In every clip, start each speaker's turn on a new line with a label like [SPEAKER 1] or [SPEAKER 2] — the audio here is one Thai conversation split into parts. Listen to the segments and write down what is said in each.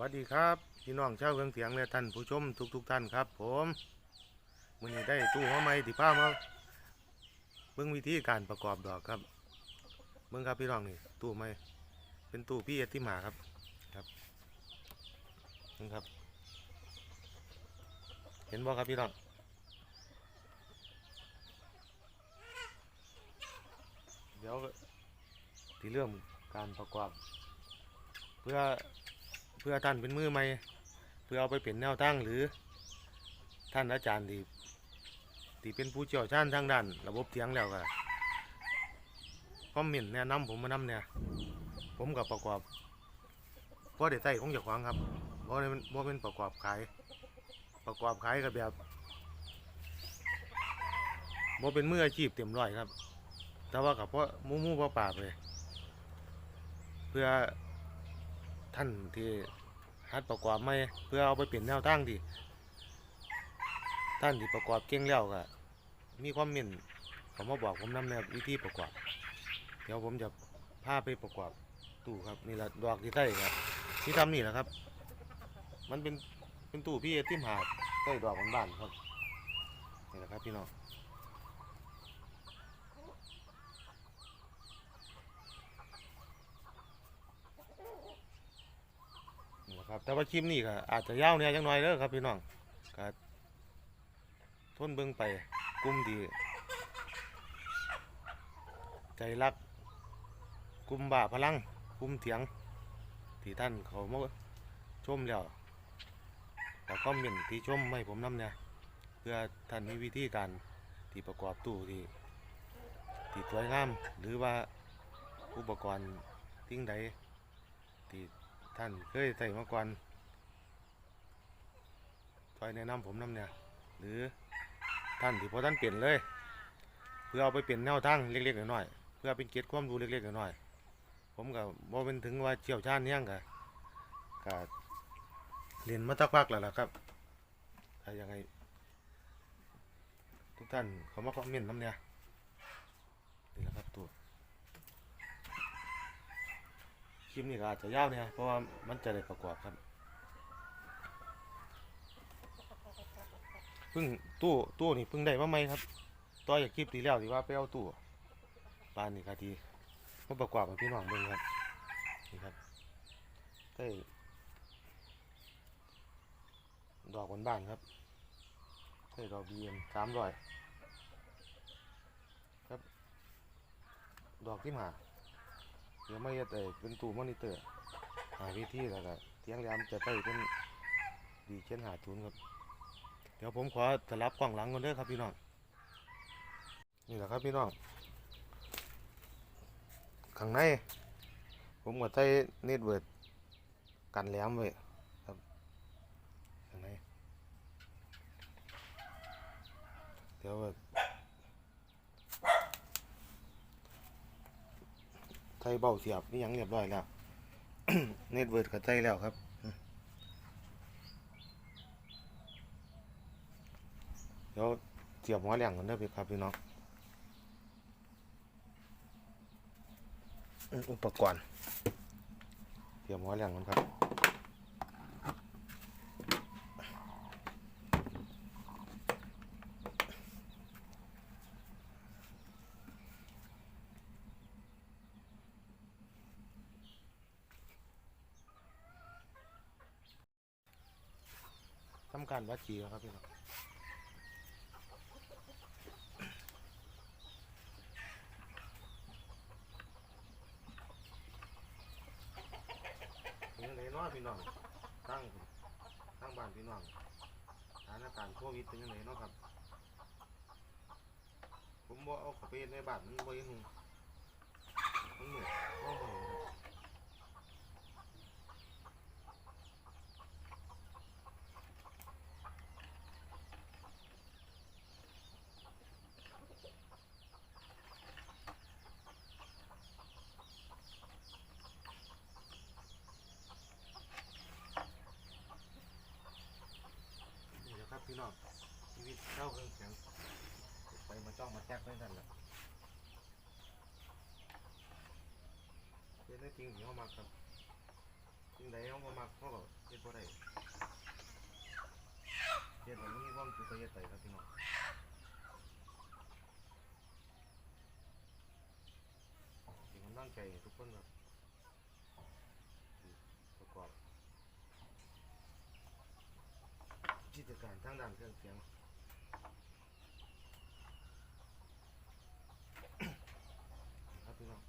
[SPEAKER 1] วัสดีครับพี่น้องชาวเมืองเสียงและท่านผู้ชมทุกทุกๆท่านครับ ผมมือนี้ได้ตู้หัวไม้ที่พามาเบิ่งวิธีการประกอบดอกครับเบิ่งครับพี่น้องนี่ตู้ไม้เป็นตู้พี่เอติมาครับครับนี่ครับ เห็นบ่ครับพี่น้องเดี๋ยวที่เริ่มการประกอบ เพื่อ พื่อท่านเป็นมือใหม่เพื่อเอาไปเป็นแนวตั้งหรือท่านอาจารย์ที่ที่เป็นผู้เชี่ยวชาญทางด้านระบบเสียงแล้วก็คอมเมนต์แนะนำผมมานำเนี่ยผมกับประกอบเพราะเด็ดใต้ของเจ้าของครับเพราะเป็นเพราะเป็นประกอบขาย ประกอบขายกับแบบบ่เป็นมืออาชีพเต็มร้อยครับ แต่ว่ากับเพราะมู่มู่ป่าปาเลยเพื่อท่านที่ ฮัดประกอบไม่เพื่อเอาไปเปลี่ยนแนวตั้งที่ท่านที่ประกอบเก่งแล้วก็มีความเม่นเขามาบอกผมนำแนววิธีประกอบ เดี๋ยวผมจะพาไปประกอบตู้ครับนี่แหละดอกที่ใต้ครับที่ทำนี่แหละครับ มันเป็นเป็นตู้พี่ที่หาใต้ดอกบ้านๆครับนี่แหละครับพี่น้องนี่แหละ ครับ แต่ว่าคลิปนี้ก็อาจจะยาวเนี่ยจังน่อยเด้อครับพี่น้องก็ทนเบิ่งไปกลุ่มดี ใจรักกลุ่มบ่าพลังกลุ่มเถียงที่ท่านเขามาชมแล้วแล้วก็เหมนที่ชมให้ผมนำเนี่ยเพื่อท่านมีวิธีการที่ประกอบตู้ที่ที่สวยงามหรือว่าอุปกรณ์ทิ้งใดที่ ท่านเคยใส่มาก่อนคอยแนะนำผมน้ำเนี่ย หรือท่านที่พอท่านเปลี่ยนเลย เพื่อเอาไปเปลี่ยนแนวทางเล็กๆหน้อยๆเพื่อเป็นเกียรติความรู้เล็กๆหน้อยๆผมก็บ่เป็นถึงว่าเชี่ยวชาญเนี่ยงก็ก็เรียนมาสักพักแล้วล่ะครับถ้ายังไงทุกท่านเขามาคอมเมนต์น้ำเนี่ยนี่แหละครับตัวค ลิปนี้ก็อาจจะยาวเนี่ยเพราะว่ามันจะได้ประกอบครับเพิ่งตู้ตู้นี่เพิ่งได้มาใหม่ครับต่อจากคลิปที่แล้วที่ว่าไปเอาตู้ปานนี่ครับทีมาประกอบกับพี่น้องเบิ่งครับนี่ครับได้ดอกบานๆครับได้ดอกบีเอ็มสามร้อยครับ ดอกที่มา เดี๋ยวไม่จะแต่เป็นตู้มอนิเตอร์หาวิธีแล้วก็เทียงแหลมจะได้เป็นดีเช่นหาทุนครับ เดี๋ยวผมขอสลับกล้องหลังก่อนเด้อครับพี่น้องนี่แหละครับพี่น้องข้างใน ผมก็ใช้เน็ตเวิร์ดกันแหลมไว้ครับข้างในเดี๋ยว ว่าใช้เบ้าเสียบนี่ยังเรียบร้อยแล้ว เน็ตเวิร์ดก็ใส่แล้วครับเดี๋ยวเสียบหัวแหลงกันได้อพี่ครับพี่น้องอุปกรณ์เสียบหัวแหลงกันครับ การวัดจีแล้วครับพี่น้องนยังไงเนาะพี่น้องตั้งตั้งบ้านพี่น้องสถานการณ์โควิดเป็นยังไงเนาะครับ ผมบ่เอาเข้าไปในบ้านมันบ่ยังมันหนุ่มบ่หนุ่มนี่แหรับ พี่น้องชีวิตเข้าเครื่องเสียงไปมาจ้องมาแจ๊กด้วยกันแหละเป็นได้จริงที่เขามาครับสิ่งใดเขาบ่มักเขาก็เฮ็ดบ่ได้เฮ็ดให้มันมีความสุขก็เฮ็ดไปครับพี่น้องเป็นกำลังใจให้ทุกคนครับที่ประกอบกิจการ ทางด้านเครื่องเสียงครับพี่น้อง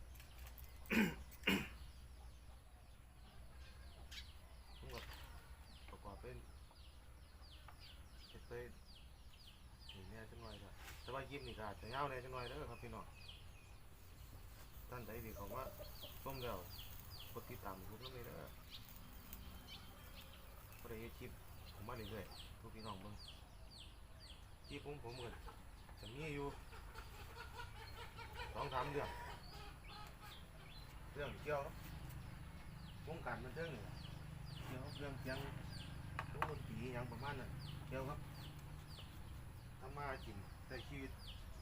[SPEAKER 1] ผมก็ประกอบเป็นเฮ็ดไปนี่แน่จังหน่อยครับแต่ว่ายิมนี่ก็อาจจะยาแน่จังหน่อยเด้อครับพี่น้องท่านใดที่เขามาส้มแล้วกดติดตามผมก็เลยเด้อก็ได้เฮ็ดคลิปผมมาเรื่อยๆ ทุกพี่น้องเบิ่งคลิปผมผมก็จะมีอยู่สองสามเรื่องเรื่องเกี่ยวกับวงการบันเทิงนี่แหละเกี่ยวกับเรื่องเสียงวงดนตรีอย่างประมาณนั้นเกี่ยวกับทำมาหากินใช้ชีวิต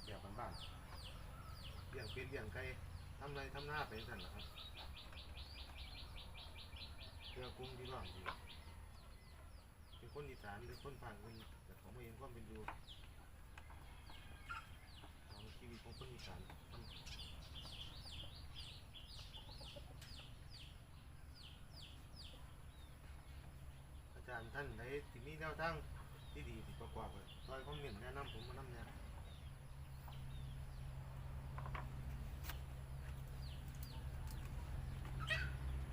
[SPEAKER 1] แบบบ้านๆเลี้ยงเป็ดเลี้ยงไก่ทำไรทำหน้าไปสั่นนะครับเพื่อกลุ่มพี่น้องที่ คนอีสานหรือคนภาคอื่นแต่เขาไม่เห็นความเป็นอยู่ของชีวิตของคนอีสานมันอาจารย์ท่านใดที่มีแนวทางที่ดีที่ประกอบเลยซอยคอมเมนต์แนะนำผมมานำเนี่ย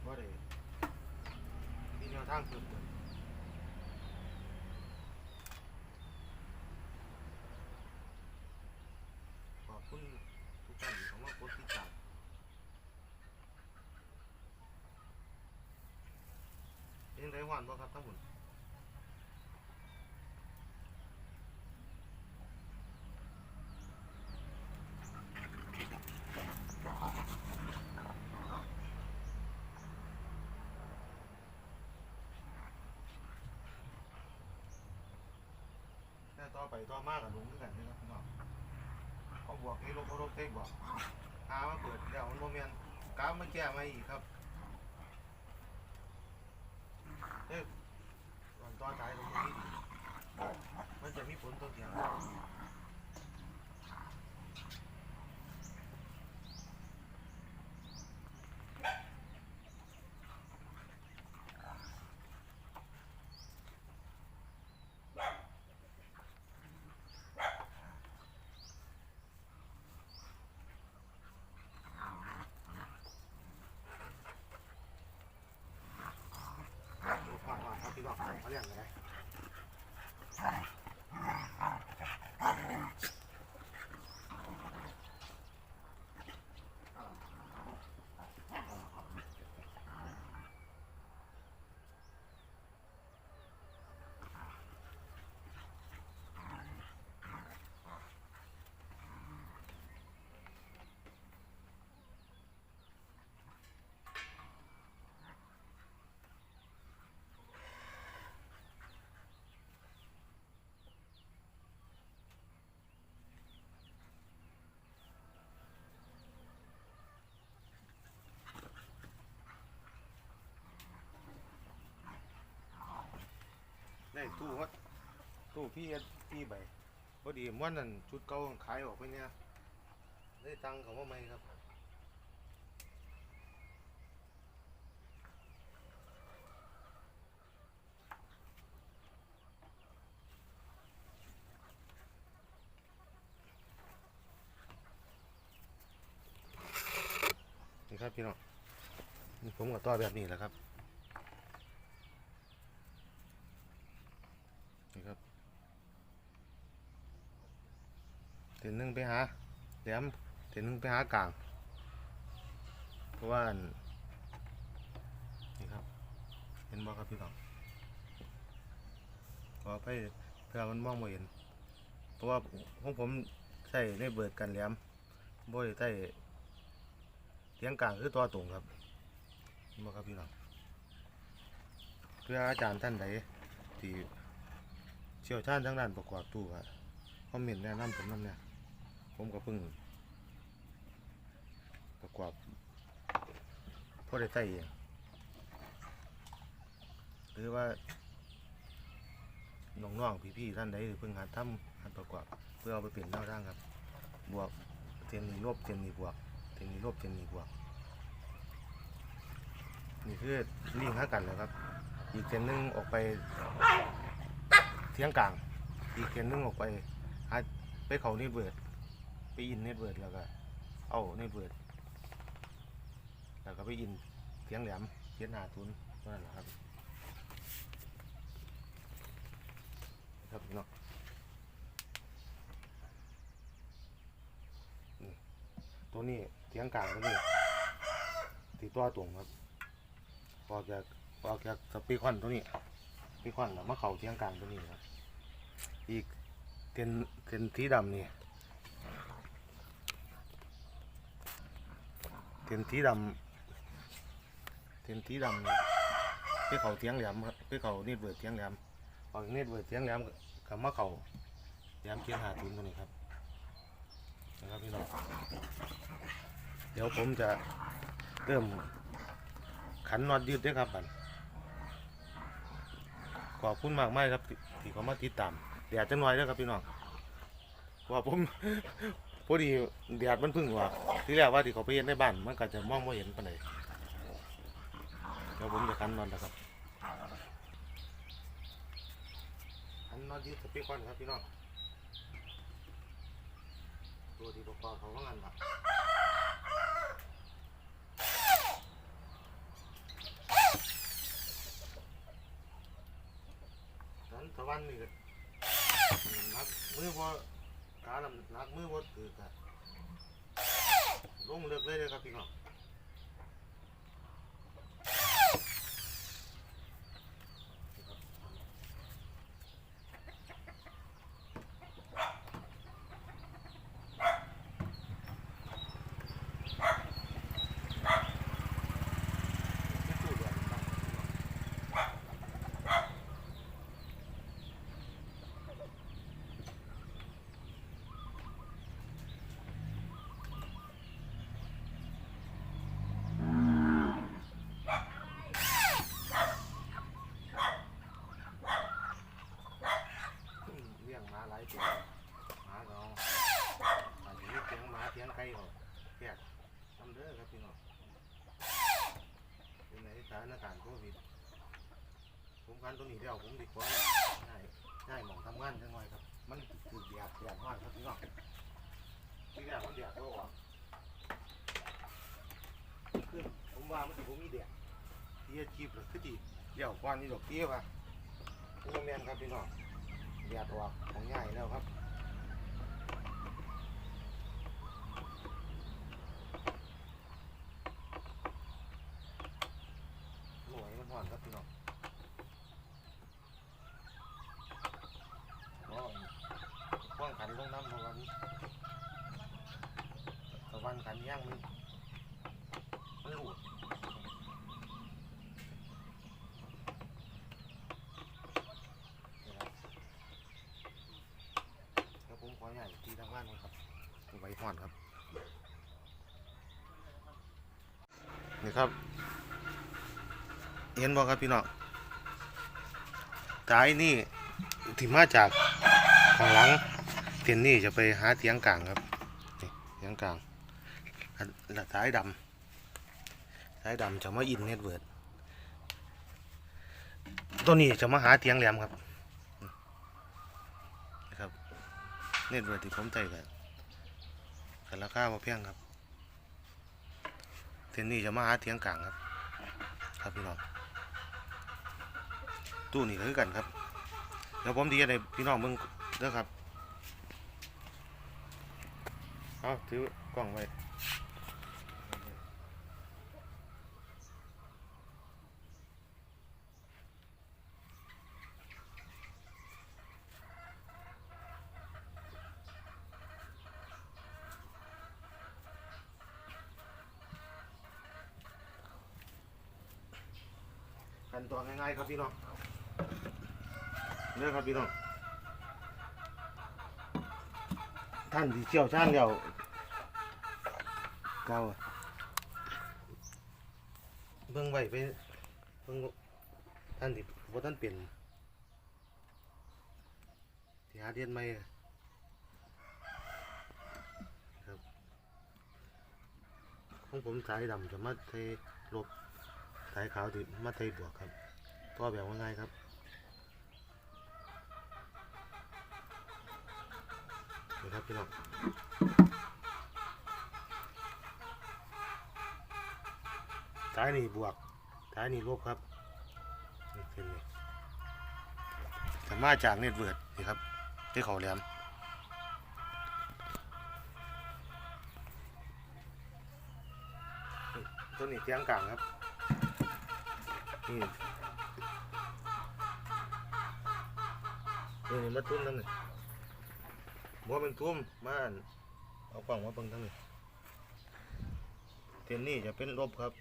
[SPEAKER 1] ว่าได้มีแนวทางเพิ่มเติมขอบคุณทุกท่านที่เข้ามากดติดตามเป็นไร หวานบ่ครับทั้งหมดต่อไปต่อมากับลุงด้วยกันนะครับพี่น้องเขาบวกนี้ลบเขาลบเต็กบอกหามาเปิดแล้วมันโมเมนต์กราฟมาแก้มาอีกครับ เอ้ยก่อนต่อสายตรงนี้มันจะมีผลต่อเสียงดูความว่าครับพี่น้อง เขาเรียกอะไร ได้ตู้วัดตู้พี่เอ็ดพี่ใบพอดีม้วนนั่นชุดเก่าขายออกไปเนี่ยได้ตังค์เขามาไหมครับนี่ครับพี่น้องผมกับต่อแบบนี้แหละครับ นี่ครับ เทนหนึงไปหาแหลมเทนหนึงไปหากลางเพราะว่านี่ครับ เห็นบ่ครับพี่น้องขอไปเพื่อมันมองไม่เห็น เพราะว่าของผมใส่ในเบิดกันแหลมบ่ได้ใส่เสียงกลางคือตัวตรงครับเห็นบ่ครับพี่น้องเพื่ออาจารย์ท่านใดที่เชี่ยวชาญทางด้านประกอบตู้ครับคอมเมนต์แนะนำผมนำเนี่ย ผมก็เพิ่งประกอบพอได้ใส่เองหรือว่าน้องๆพี่ๆท่านใดเพิ่งหัดทำหัดประกอบเพื่อเอาไปเปลี่ยนแนวทางครับ บวกเทียนนีลบเทียนนีบวกเทียนนีลบเทียนนีบวก นี่คือลิงก์หากันเลยครับ อีกเทียนหนึงออกไปเทียงกลาง อีกเทียนหนึงออกไปไปเขาน็ตเวิด ไปอินเน็ตเวิร์ดแล้วก็เอาเน็ตเวิร์ดแล้วก็ไปอินเทียงแหลมเทียนหาทุนนั่นแหละครับครับพี่น้องตัวนี้เทียงกลางตัวนี้ตีตัวตรงครับออจากออจากสปีคอนตัวนี้สปีคอนแล้วมาเข่าเทียงกลางตัวนี้ครับอีกเทนเทนสีดำนี่ เทียนสีดำเทียนสีดำนี่ไปเขาเทียงแหลมครับไปเขาเน็ตเวิร์ดเทียงแหลมออกจาเน็ตเวิร์ดเทียงแหลมกับมาเขาแหลมเทียนหาทุนตัวนี้ครับนะครับพี่น้องเดี๋ยวผมจะเริ่มขันนอตยืดด้วยครับบันขอบคุณมากมากครับที่เขามาติดตามแดดจะน้อยเด้อครับพี่น้องว่าผม พอดีแดดมันพึ่งว่าที่แรกว่าที่เขาไปเห็นในบ้านมันก็จะมองไม่เห็นปานใดเดี๋ยวผมจะคันนอนนะครับคันนอนยืดสปีกคอนครับพี่น้องตัวที่ประกอบเขาว่างันละนั้นตะวันนี่ก็นักมือว่า ขาลำหนักมือวัดถือกันลงเลือกเลยเลยครับพี่น้องที่ตู้เดือดครับ อืมเลี้ยงหมาหลายตัวหมาก็เอาอาจจะมีเสียงหมาเสียงไก่เขาแค่ทำเด้อครับพี่น้องเป็นในสถานการณ์โควิด ผมกันตัวนี้เดียวผมดีกว่าง่ายง่ายหมองทำงานจังหน่อยครับ มันคือแดดแดดมากครับพี่น้องที่แรกมันแดดก็ว่าคือผมว่ามันถือผมมีแดดที่อาชีพหรือคือดีเดี๋ยวกว่านี้ดอกเตี้ยว่ะโอ้แม่นครับพี่น้องแดดออกของใหญ่แล้วครับหน่วยมันห่อนครับพี่น้องก็ว่างขันลงน้ำเพราะวันตะวันขันย่างมันมันหลุดนะครับ ครับผมขอใหญ่ที่ทำงานก่อนครับไว้ห่อนครับ นี่ครับ เห็นบ่ครับพี่น้องท้ายนี่ที่มาจากข้างหลังเทียนนี่จะไปหาเตียงกลางครับเตียงกลางอันและท้ายดำท้ายดำจะมาอินเน็ตเวิร์ดตัวนี้จะมาหาเตียงแหลมครับ เน็ตเวิร์ดที่ผมใจกันกันราคาบ่เพียงครับเทนนี่จะมาหาเทียงกลางครับ ครับพี่น้องตู้นี่คือกันครับเดี๋ยวผมดีอะไรพี่น้องมึงเด้อครับเอาถือกล้องไว้ ขั้นตอนง่ายๆครับพี่น้องเด้อครับพี่น้องท่านที่เชี่ยวชาญแล้วเก่าเบิ่งไว้ไปเบิ่งท่านที่ว่ท่านเปลี่ยนที่หาเรียนไม่ครับของผมสายดำจะมาเทลบ สายขาวที่มาเทบวกครับตัวแบบว่าไงายครับนี่ครับพี่น้องสายนี่บวกสายนี่ลบครับเส้นนี้สามารถจากเน็ตเวิร์ดนี่ครับที่เขาแหลมต้นนี้เตียงกลางครับ นี่นี่นี่มาทุ่มทั้งนี้บ่เป็นทุ่มมาอันเอากล่องมาเบิ่งทั้งนี้เส้นนี้จะเป็นลบครับ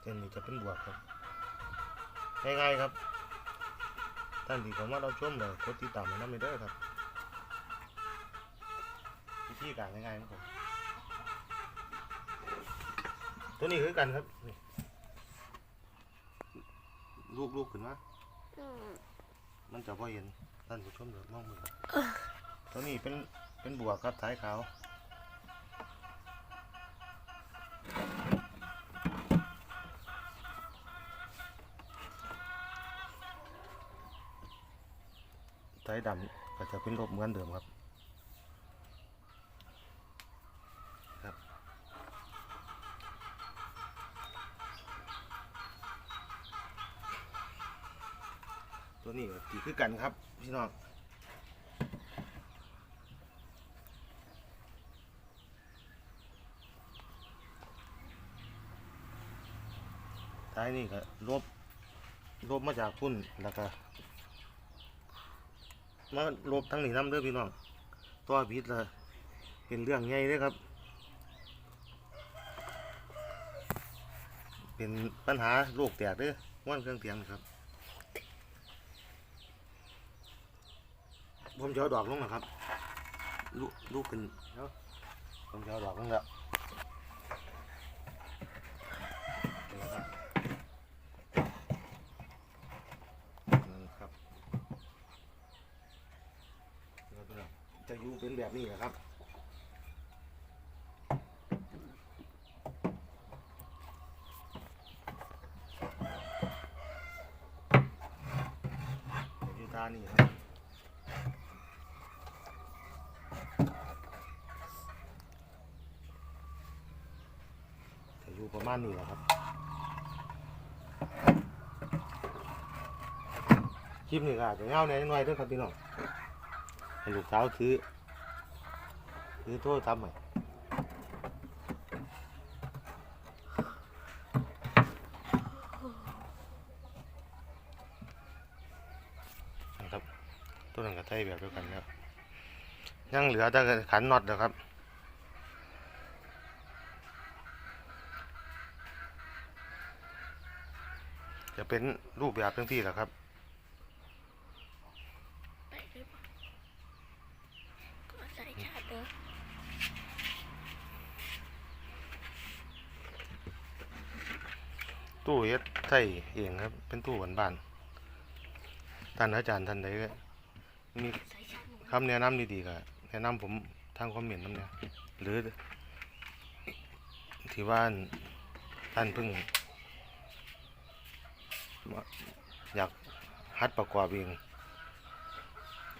[SPEAKER 1] เส้นนี้จะเป็นบวกครับง่ายๆครับท่านที่เขามาเราชมเลยกดติดตามให้น้ำไม่ได้ครับ ธีการง่ายๆนะครับตัวนี้คือกันครับนี่ลูกลูกขึ้นมา
[SPEAKER 2] อืม
[SPEAKER 1] มันจะพอเห็นท่านผู้ชมเดือดมองมือตัวนี้เป็นเป็นบวกครับสายขาวสายดำก็จะเป็นลบเหมือนเดิมครับครับ ตัวนี้ก็ตี คือกันครับ พี่น้องท้ายนี่ก็ลบลบมาจากพุ่นแล้วก็มาลบทั้งนี้น้ำเด้อพี่น้องตัวพิษเลยเป็นเรื่องใหญ่เลยครับ เป็นปัญหาโรคแตกเด้อว่านเครื่องเสียงครับ ผมจะเอาดอกลงนะครับ ลูกลูกขึ้นเนาะผมจะเอาดอกลงแล้วนี่นะครับนั่นครับแล้วก็จะอยู่เป็นแบบนี้นะครับ อยู่ท่านี่ครับ จะอยู่ประมาณนี้แหละครับ คลิปนี้ก็อาจจะเงาแหน่หน่อยด้วยครับพี่น้องให้ลูกสาวถือถือโทษทำใหม่นะครับตัวนั้นก็ใช้แบบเดียวกันแล้วยังเหลือแต่ขันน็อตเดียวครับ เป็นรูปแบบทั้งที่แหละครับ
[SPEAKER 2] ไปเลยปะก็ใส่ชาติเด้อ
[SPEAKER 1] ตู้เฮ็ดใส่เองครับ เป็นตู้บ้านๆท่านอาจารย์ท่านใดก็มี
[SPEAKER 2] ใส่ชาติหนู
[SPEAKER 1] คำแนะนำดีๆก็แนะนำผมทางคอมเมนต์นั่นเนี่ยหรือที่ว่าท่านเพิ่งมา อยากหัดประกอบเอง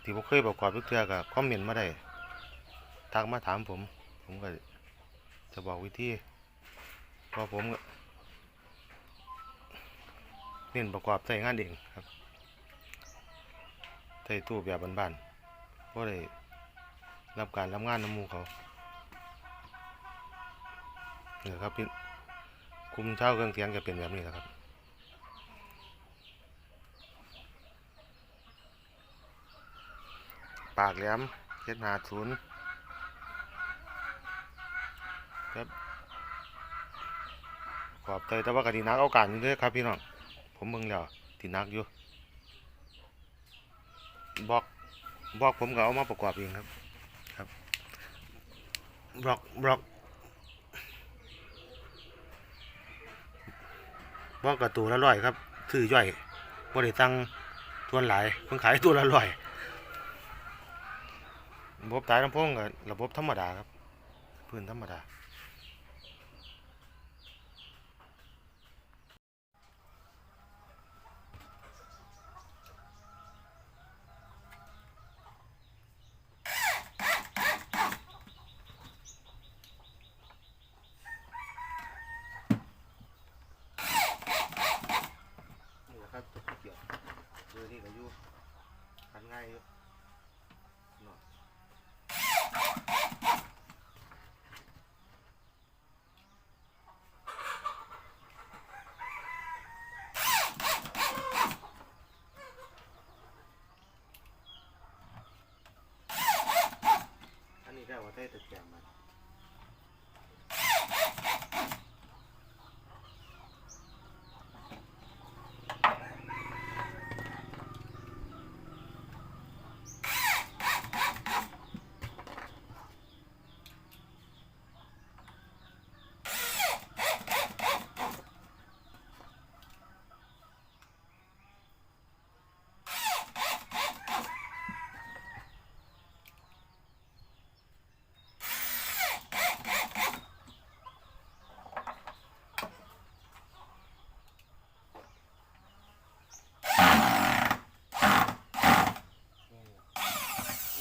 [SPEAKER 1] ที่ผมเคยประกอบทุกเทื่อก็คอมเมนต์มาได้ทักมาถามผม ผมก็จะบอกวิธีเพราะผมเน้นประกอบใส่งานเองครับใส่ตู้แบบบ้านๆก็ได้รับการรับงานน้ำมูเขาเนี่ยครับพี่คุมเช่าเครื่องเสียงจะเป็นแบบนี้แหละครับ ปากแหลมเช็ดหาศูนย์ครับขอบใจแต่ว่ากตินักเอาการอยู่ด้วยครับพี่น้องผมเบิ่งแล้วตินักอยู่บอกบอกผมก็เอามาประกอบเองครับครับบล็อกบล็อกบล็อกกับตัวละร้อยครับซื้อย่อยบ่ได้ตังทวนหลายเพิ่งขายตัวละร้อย ระบบสายลำโพงกับระบบธรรมดาครับ พื้นธรรมดา นี่แหละครับตัวเกี่ยวเรือนี่ก็อยู่ขันง่ายอยู่เนาะอัน นี้ได้ว่ได้ตะแกรงมัน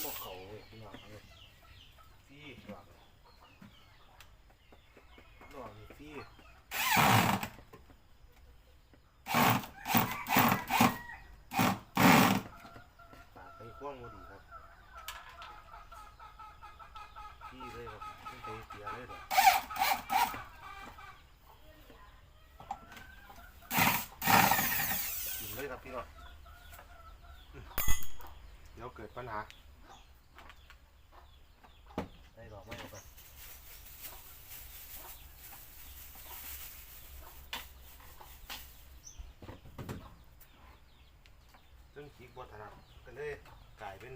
[SPEAKER 1] บอกเขาเว้ยพี่น้องเว้ยฟี่ดอกเลยดอกนี่ฟี่ปากไปกว้างบ่ดีครับฟี่เลยครับไม่ไปเสียเลยดอก กินเลยครับพี่น้องเดี๋ยวเกิดปัญหาได้ดอกไม่เอาไปซึ่งขีกวัฒนะก็เลยกลายเป็น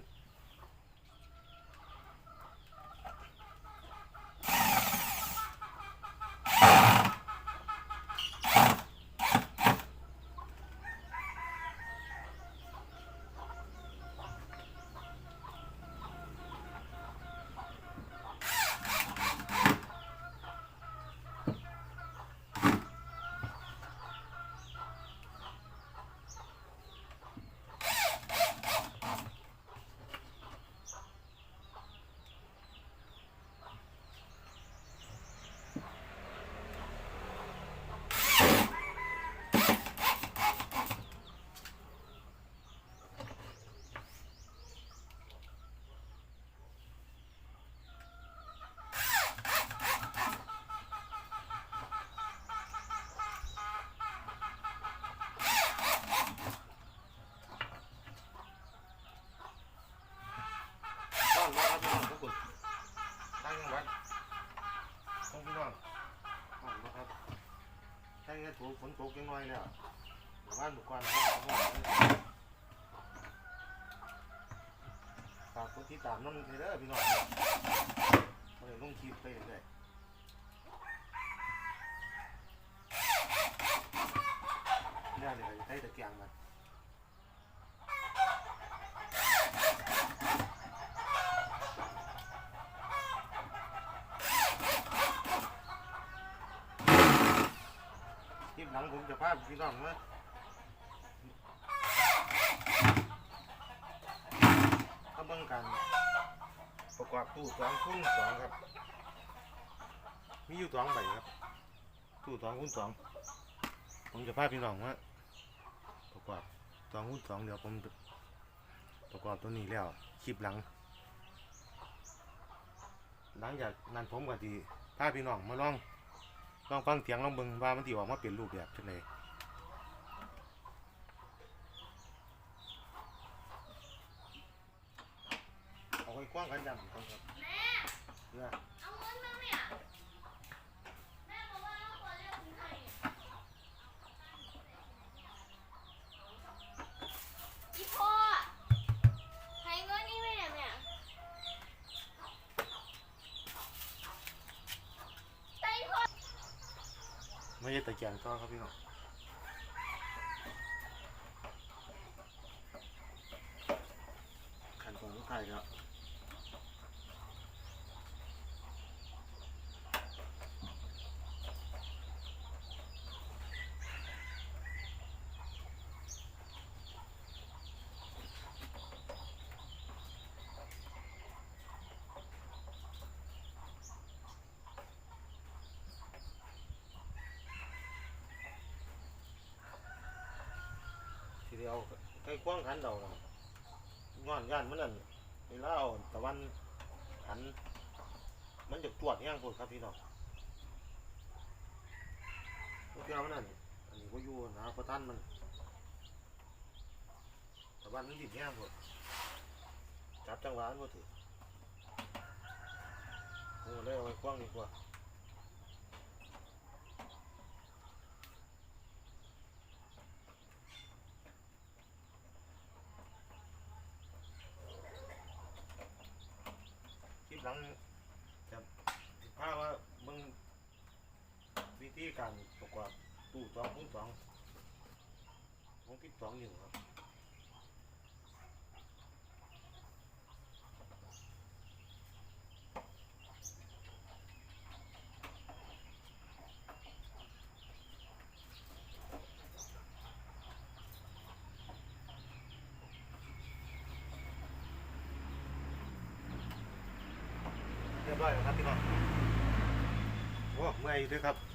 [SPEAKER 1] บ้านวัดครับพี่น้องทุกคนตั้งจังหวัดของพี่น้องบ้านวัดครับ ตกฝนตกยังน้อยแล้วบ้านบุกกวนเขาเอาไว้ฝากคนที่ตามน้ำเด้อพี่น้องไปลงคลิปไปเรื่อยๆเนี่ยนี่ก็จะได้ตะเกียงมัน คลิปหลัง ผมจะพาพี่น้องมาเขาเบิ่งกัน ประกอบตู้สองคูณสองครับ มีอยู่สองใบครับ ตู้สองคูณสอง ผมจะพาพี่น้องมาประกอบสองคูณสองเดี๋ยวผมประกอบตัวนี้แล้วคลิปหลัง หลังจากนั้นผมก็ดีพาพี่น้องมาลอง ลองฟังเสียงลองเบิ่งว่ามันสิออกมาเป็นรูปแบบจังได๋เอาไว้กว้างกันดำก่อนครับเนี่ย
[SPEAKER 2] เอาเงินมาเนี่ยแม่บอกว่าเราควรเรียกคุณไทยอีพ่อให้เงินนี่แม่เนี่ย
[SPEAKER 1] ไม่ใช่ ตะเกียงต่อครับพี่น้องขั้นตอนสุดท้ายครับที เดียวใกล้กว้างขันเดาน่ะงอนย่านมันนั่นเวลาเอาตะวันขัน มันจะตรวจแห้งพดครับพี่น้องพวกเจ้ามันนั่นอันนี้ก็อยู่นะประทันมันตะวันมันดิบแห้งพดจับจังหวะมันพอถือโอ้เลยเอาไว้กว้างดีกว่า คลิปหลังจะพาว่าเบิ่งวิธีการประกอบ ตู้สองคูณสองของติดสองอยู่ครับเรียบร้อยแล้วครับพี่น้องโอ้เมื่อยด้วยครับ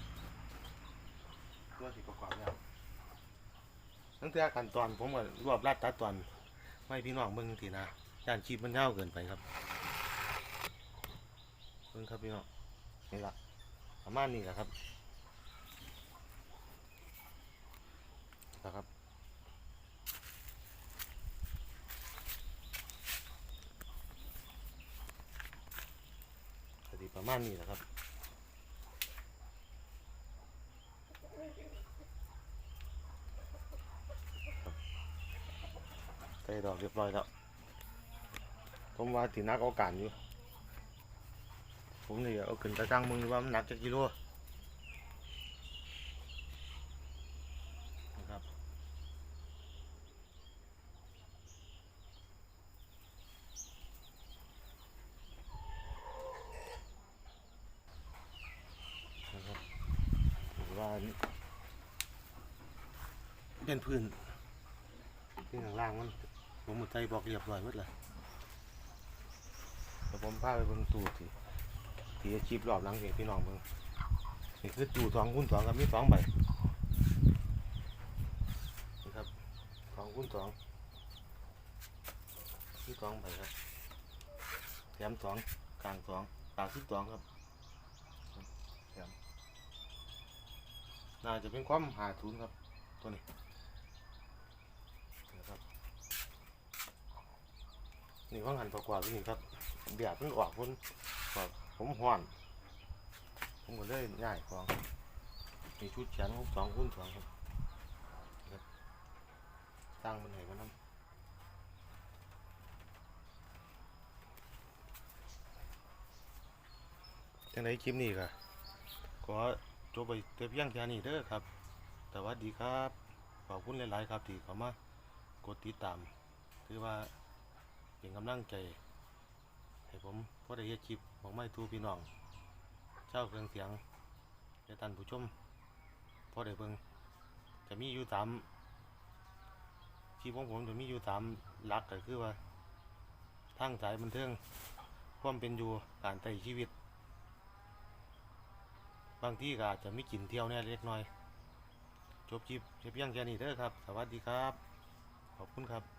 [SPEAKER 1] ตัวสิประกอบเนี่ยตั้งแต่ขั้นตอนผมก็รวบรัดตัดตอนไม่พี่น้องเบิ่งทีนะย่านคลิปมันยาวเกินไปครับเบิ่งครับพี่น้องนี่ละประมาณนี้แหละครับนะครับประมาณนี้แหละครับ ดอกเรียบร้อยแล้วผมว่าถือนักเอาการอยู่ ผมนี่เอาขึ้นตะจังมึงว่ามันหนักจักกิโลนะครับว่าเป็นพื้นที่ข้างล่างมัน ผมหมดใจบอกเรียบร้อยหมดเลยเดี๋ยวผมพาไปเบิ่งตู้ที่ที่อาชีพรอบหลังเห็นพี่น้องเบิ่งนี่คือตู้สองคูณสองครับมีสองใบนี่ครับสองคูณสองมีสองใบครับแถมสองกลางสองกลางที่สองครับน่าจะเป็นความหาทุนครับตัวนี้นะครับ นี่ว่างหันประกอบนี่ครับเบียดมันออกพ้นครับผมห่อนผมก็เลยง่ายของมีชุดแขนของสองคูณสองครับตั้งมันไหนมันน้ำจังไรคลิปนี้ก็ขอจบไปเต็มยังแค่นี้เด้อครับสวัสดีครับ ขอบคุณหลาย ๆ ครับที่เข้ามากดติดตาม ถือว่า เป็นกำลังใจให้ผมพอได้เฮ็ดคลิปของไม่ทูพี่น้องเจ้าเครื่องเสียงและท่นผู้ชมพอได้เบิ่งจะมีอยู่สามคลิปของผมจะมีอยู่สามหลักก็คือว่าทางสายบันเทิงความเป็นอยู่การใช้ชีวิต บางที่ก็อาจจะไม่กินเที่ยวแน่เล็กน้อย จบคลิปเพียงแค่นี้เด้อครับ สวัสดีครับ ขอบคุณครับ